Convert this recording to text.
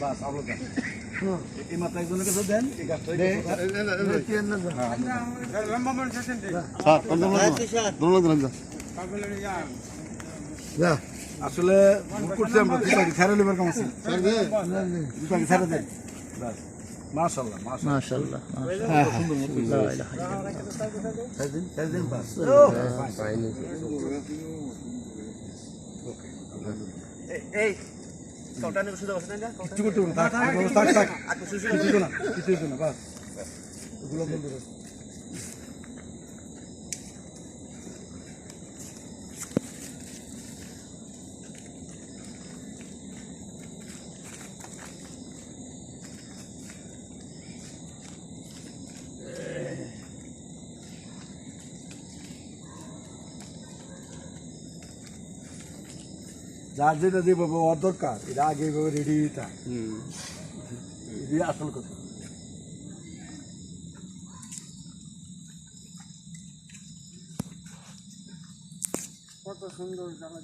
বাস আলো এই মাত্র একজনের কাছে দেন এই গাছটা আসলে করছি আমরা দুই পাখি ছেড়ে দেন। বাস। মাশাআল্লাহ সুন্দর মতো লা ইলাহা ছেড়ে দিন ছেড়ে দিন বাস এই কিচ্ছু করতে না। কিছু না কিছু না বাস। এগুলো বন্ধ যার যেটা যে বাবা ওর দরকার এটা আগে এভাবে রেডি থাক এটাই আসল কথা। কত সুন্দর জামা